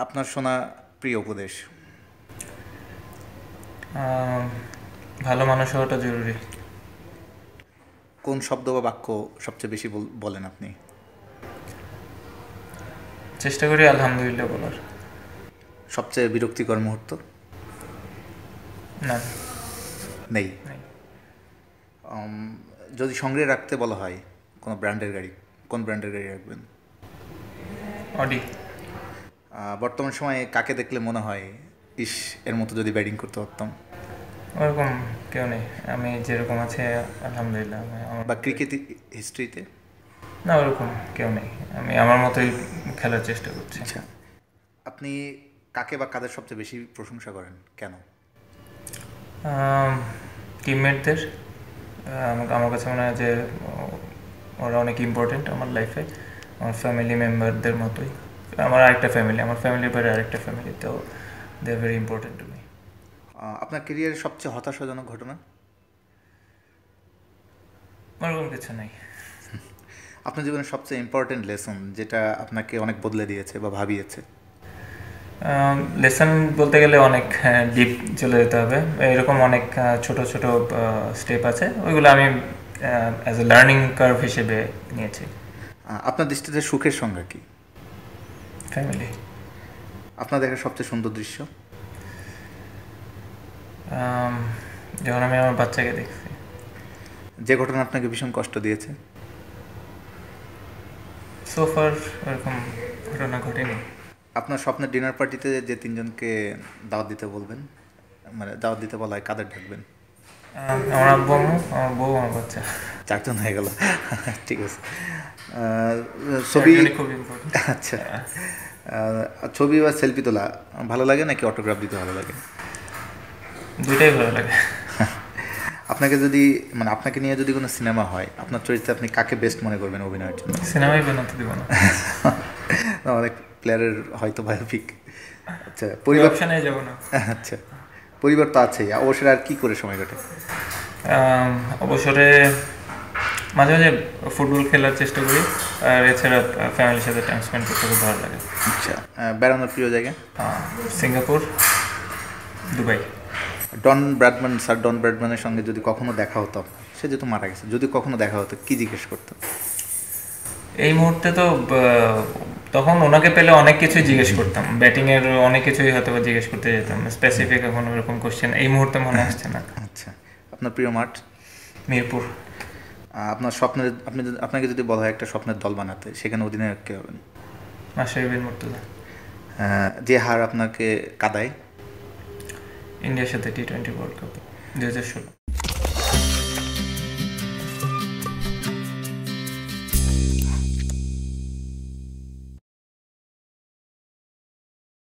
আপনার শোনা প্রিয় উপদেশ? ভালো মানুষ হওয়াটা জরুরি। কোন শব্দ বা বাক্য সবচেয়ে বেশি বল- বলেন আপনি? চেষ্টা করি আলহামদুলিল্লাহ বলার। সবচেয়ে বিরক্তিকর মুহূর্ত? না। নেই। যদি সংগ্রহে রাখতে বলা হয় কোনো ব্র্যান্ডের গাড়ি কোন ব্র্যান্ডের গাড়ি রাখবেন? অডি বর্তমান সময়ে কাকে দেখলে মনে হয় ইস এর মতো যদি ব্যাটিং করতে পারতাম? ওরকম কেউ নেই। আমি যেরকম আছে আলহামদুলিল্লাহ আমার বা ক্রিকেট হিস্ট্রিতে না ওরকম কেউ নেই। আমি আমার মতোই খেলার চেষ্টা করছি। আচ্ছা। আপনি কাকে বা কাদের সবচেয়ে বেশি প্রশংসা করেন? কেন? টিমমেটদের আমার কাছে মনে হয় যে ওরা অনেক ইম্পর্টেন্ট আমার লাইফে আমার ফ্যামিলি মেম্বারদের মতোই। আমার আরেকটা ফ্যামিলি আমার ফ্যামিলির পরে আরেকটা ফ্যামিলি তো they very important to me আপনার কেরিয়ারের সবচেয়ে হতাশাজনক ঘটনা? ওরকম কিছু নেই। আপনার জীবনের সবচেয়ে ইম্পর্টেন্ট লেসন যেটা আপনাকে অনেক বদলে দিয়েছে বা ভাবিয়েছে? লেসন বলতে গেলে অনেক ডিপ চলে যেতে হবে। এরকম অনেক ছোট ছোট স্টেপ আছে। ওইগুলো আমি অ্যাজ এ লার্নিং কার্ভ হিসেবে নিয়েছি। আপনার দৃষ্টিতে সুখের সংজ্ঞা কি? ফ্যামিলি আপনার দেখা সবচেয়ে সুন্দর দৃশ্য? যখন আমি আমার বাচ্চাকে দেখছি। যে ঘটনা আপনাকে ভীষণ কষ্ট দিয়েছে? সোফার ওরকম ঘটনা ঘটেনি। আপনার স্বপ্নের ডিনার পার্টিতে যে তিনজনকে দাওয়াত দিতে বলবেন মানে দাওয়াত দিতে বলা হয় কাদের ঢাকবেন? আমার আব্বু আমার বউ আমার বাচ্চা। চারজন হয়ে গেল। ঠিক আছে। ছবি আচ্ছা। ছবি বা সেলফি তোলা ভালো লাগে নাকি অটোগ্রাফ দিতে ভালো লাগে? দুইটাই ভালো লাগে। আপনাকে যদি মানে আপনাকে নিয়ে যদি কোনো সিনেমা হয় আপনার চরিত্রে আপনি কাকে বেস্ট মনে করবেন অভিনয়ের জন্য? সিনেমাই বানাতে দিব না। অনেক প্লেয়ারের হয়তো বায়োপিক আচ্ছা পরিবার যাব না। আচ্ছা পরিবার তো আছেই অবসরে আর কি করে সময় কাটে? অবসরে মাঝে মাঝে ফুটবল খেলার চেষ্টা করি আর এছাড়া ফ্যামিলির সাথে টাইম স্পেন্ড করতে খুব ভালো লাগে। আচ্ছা বেড়ানোর প্রিয় জায়গা? Singapore Dubai. Don Bradman sir Don ব্র্যাডম্যানের সঙ্গে যদি কখনো দেখা হতো সে যেহেতু মারা গেছে যদি কখনো দেখা হতো কি জিজ্ঞেস করতো? এই মুহূর্তে তো তখন ওনাকে পেলে অনেক কিছুই জিজ্ঞেস করতাম। ব্যাটিং এর অনেক কিছুই হয়তো বা জিজ্ঞেস করতে যেতাম। স্পেসিফিক এখন ওরকম কোশ্চেন এই মুহূর্তে মনে আসছে না। আচ্ছা আপনার প্রিয় মাঠ? মিরপুর। আপনার স্বপ্নের আপনি আপনাকে যদি বলা হয় একটা স্বপ্নের দল বানাতে সেখানে অধিনায়ক কে হবেন? মুর্তজা। যে হার আপনাকে কাদায়? ইন্ডিয়ার সাথে টি টোয়েন্টি ওয়ার্ল্ড কাপ দু হাজার ষোলো।